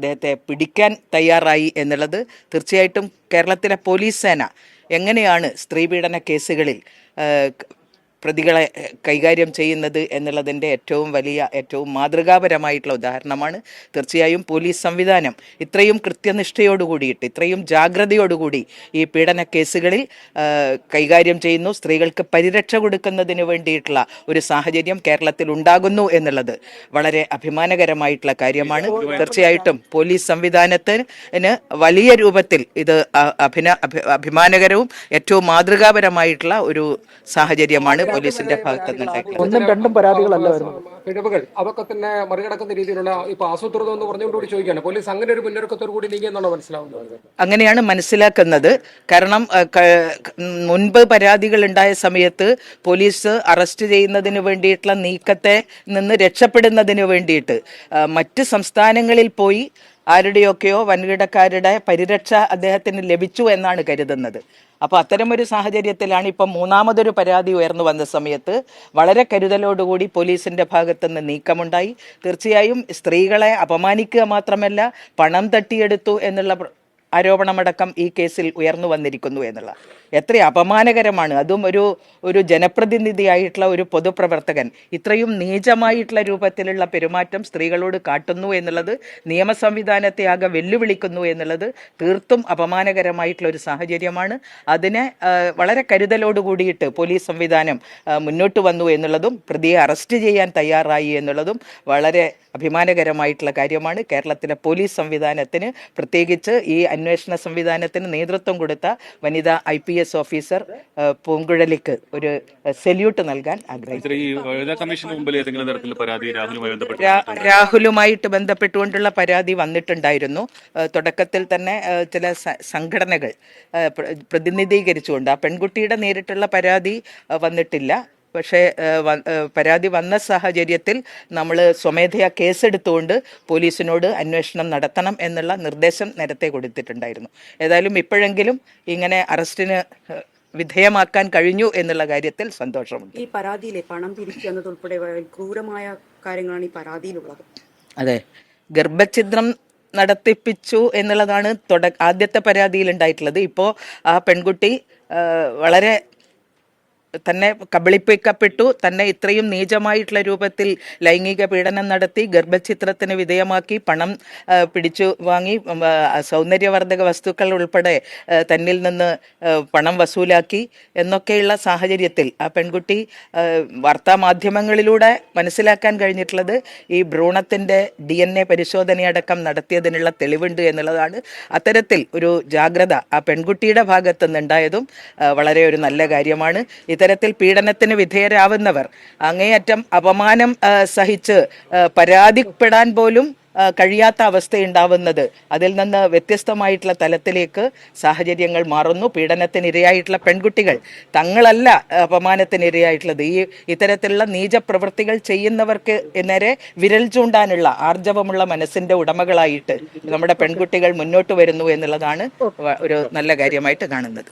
അദ്ദേഹത്തെ പിടിക്കാൻ തയ്യാറായി എന്നുള്ളത് തീർച്ചയായിട്ടും കേരളത്തിലെ പോലീസ് സേന എങ്ങനെയാണ് സ്ത്രീപീഡന കേസുകളിൽ പ്രതികളെ കൈകാര്യം ചെയ്യുന്നത് എന്നുള്ളതിന്റെ ഏറ്റവും വലിയ ഏറ്റവും മാതൃകാപരമായിട്ടുള്ള ഉദാഹരണമാണ് തീർച്ചയായും പോലീസ് സംവിധാനം. ഇത്രയും കൃത്യനിഷ്ഠയോടുകൂടിയിട്ട് ഇത്രയും ജാഗ്രതയോടുകൂടി ഈ പീഡന കേസുകളിൽ കൈകാര്യം ചെയ്യുന്നു. സ്ത്രീകൾക്ക് പരിരക്ഷ കൊടുക്കുന്നതിന് വേണ്ടിയിട്ടുള്ള ഒരു സാഹചര്യം കേരളത്തിൽ ഉണ്ടാകുന്നു എന്നുള്ളത് വളരെ അഭിമാനകരമായിട്ടുള്ള കാര്യമാണ്. തീർച്ചയായിട്ടും പോലീസ് സംവിധാനത്തിന് വലിയ രൂപത്തിൽ ഇത് അഭിന അഭിമാനകരവും ഏറ്റവും മാതൃകാപരമായിട്ടുള്ള ഒരു സാഹചര്യമാണ്. പോലീസിന്റെ ഭാഗത്ത് ഒന്നും രണ്ടും പരാതികളല്ല വരുന്നത്. പിഴവുകൾ അതൊക്കെ തന്നെ മറികടക്കുന്ന രീതിയിലുള്ള ഇപ്പൊ ആസൂത്രിതം എന്ന് പറഞ്ഞുകൊണ്ട് ചോദിക്കുകയാണ്. പോലീസ് അങ്ങനെ ഒരു മുന്നൊരുക്കത്തോടു കൂടി നീങ്ങിയെന്നാണ് മനസ്സിലാവുന്നത്? അങ്ങനെയാണ് മനസ്സിലാക്കുന്നത്. കാരണം മുൻപ് പരാതികൾ ഉണ്ടായ സമയത്ത് പോലീസ് അറസ്റ്റ് ചെയ്യുന്നതിന് വേണ്ടിയിട്ടുള്ള നീക്കത്തെ നിന്ന് രക്ഷപ്പെടുന്നതിന് വേണ്ടിയിട്ട് മറ്റ് സംസ്ഥാനങ്ങളിൽ പോയി ആരുടെയൊക്കെയോ വൻകിടക്കാരുടെ പരിരക്ഷ അദ്ദേഹത്തിന് ലഭിച്ചു എന്നാണ് കരുതുന്നത്. അപ്പോൾ അത്തരമൊരു സാഹചര്യത്തിലാണ് ഇപ്പം മൂന്നാമതൊരു പരാതി ഉയർന്നു വന്ന സമയത്ത് വളരെ കരുതലോടുകൂടി പോലീസിന്റെ ഭാഗത്തു നിന്ന് നീക്കമുണ്ടായി. തീർച്ചയായും സ്ത്രീകളെ അപമാനിക്കുക മാത്രമല്ല പണം തട്ടിയെടുത്തു എന്നുള്ള ആരോപണമടക്കം ഈ കേസിൽ ഉയർന്നു വന്നിരിക്കുന്നു എന്നുള്ള എത്ര അപമാനകരമാണ്. അതും ഒരു ഒരു ജനപ്രതിനിധിയായിട്ടുള്ള ഒരു പൊതുപ്രവർത്തകൻ. ഇത്രയും നീചമായിട്ടുള്ള രൂപത്തിലുള്ള പെരുമാറ്റം സ്ത്രീകളോട് കാട്ടുന്നു എന്നുള്ളത് നിയമ സംവിധാനത്തെ ആകെ വെല്ലുവിളിക്കുന്നു എന്നുള്ളത് തീർത്തും അപമാനകരമായിട്ടുള്ള ഒരു സാഹചര്യമാണ്. അതിനെ വളരെ കരുതലോട് കൂടിയിട്ട് പോലീസ് സംവിധാനം മുന്നോട്ട് വന്നു എന്നുള്ളതും പ്രതിയെ അറസ്റ്റ് ചെയ്യാൻ തയ്യാറായി എന്നുള്ളതും വളരെ അഭിമാനകരമായിട്ടുള്ള കാര്യമാണ്. കേരളത്തിലെ പോലീസ് സംവിധാനത്തിന് പ്രത്യേകിച്ച് ഈ അന്വേഷണ സംവിധാനത്തിന് നേതൃത്വം കൊടുത്ത വനിതാ ഐ പി എസ് ഓഫീസർ പൂങ്കുഴലിക്ക് ഒരു സെല്യൂട്ട് നൽകാൻ ആഗ്രഹിക്കുന്നു. രാഹുലുമായിട്ട് ബന്ധപ്പെട്ടുകൊണ്ടുള്ള പരാതി വന്നിട്ടുണ്ടായിരുന്നു. തുടക്കത്തിൽ തന്നെ ചില സംഘടനകൾ പ്രതിനിധീകരിച്ചുകൊണ്ട് ആ പെൺകുട്ടിയുടെ നേരിട്ടുള്ള പരാതി വന്നിട്ടില്ല. പക്ഷേ പരാതി വന്ന സാഹചര്യത്തിൽ നമ്മൾ സ്വമേധയാ കേസെടുത്തുകൊണ്ട് പോലീസിനോട് അന്വേഷണം നടത്തണം എന്നുള്ള നിർദ്ദേശം നേരത്തെ കൊടുത്തിട്ടുണ്ടായിരുന്നു. ഏതായാലും ഇപ്പോഴെങ്കിലും ഇങ്ങനെ അറസ്റ്റിന് വിധേയമാക്കാൻ കഴിഞ്ഞു എന്നുള്ള കാര്യത്തിൽ സന്തോഷമുണ്ട്. ഈ പരാതിയിലെ പണം വളരെ ക്രൂരമായ കാര്യങ്ങളാണ് ഈ പരാതിയിലുള്ളത്. അതെ. ഗർഭഛിദ്രം നടത്തിപ്പിച്ചു എന്നുള്ളതാണ് തുട ആദ്യത്തെ പരാതിയിൽ ഉണ്ടായിട്ടുള്ളത് ഇപ്പോൾ ആ പെൺകുട്ടി വളരെ തന്നെ കബളിപ്പിക്കപ്പെട്ടു തന്നെ ഇത്രയും നീചമായിട്ടുള്ള രൂപത്തിൽ ലൈംഗിക പീഡനം നടത്തി ഗർഭചിത്രത്തിന് വിധേയമാക്കി പണം പിടിച്ചു വാങ്ങി സൗന്ദര്യവർദ്ധക വസ്തുക്കൾ ഉൾപ്പെടെ തന്നിൽ നിന്ന് പണം വസൂലാക്കി എന്നൊക്കെയുള്ള സാഹചര്യത്തിൽ ആ പെൺകുട്ടി വാർത്താമാധ്യമങ്ങളിലൂടെ മനസ്സിലാക്കാൻ കഴിഞ്ഞിട്ടുള്ളത് ഈ ഭ്രൂണത്തിന്റെ ഡി എൻ എ പരിശോധനയടക്കം നടത്തിയതിനുള്ള തെളിവുണ്ട് എന്നുള്ളതാണ്. അത്തരത്തിൽ ഒരു ജാഗ്രത ആ പെൺകുട്ടിയുടെ ഭാഗത്തു നിന്നുണ്ടായതും വളരെ ഒരു നല്ല കാര്യമാണ്. ഇത്തരത്തിൽ പീഡനത്തിന് വിധേയരാവുന്നവർ അങ്ങേയറ്റം അപമാനം സഹിച്ച് പരാതിപ്പെടാൻ പോലും കഴിയാത്ത അവസ്ഥയുണ്ടാവുന്നത്. അതിൽ നിന്ന് വ്യത്യസ്തമായിട്ടുള്ള തലത്തിലേക്ക് സാഹചര്യങ്ങൾ മാറുന്നു. പീഡനത്തിനിരയായിട്ടുള്ള പെൺകുട്ടികൾ തങ്ങളല്ല അപമാനത്തിനിരയായിട്ടുള്ളത്. ഈ ഇത്തരത്തിലുള്ള നീചപ്രവൃത്തികൾ ചെയ്യുന്നവർക്ക് നേരെ വിരൽ ചൂണ്ടാനുള്ള ആർജവമുള്ള മനസ്സിന്റെ ഉടമകളായിട്ട് നമ്മുടെ പെൺകുട്ടികൾ മുന്നോട്ട് വരുന്നു എന്നുള്ളതാണ് ഒരു നല്ല കാര്യമായിട്ട് കാണുന്നത്.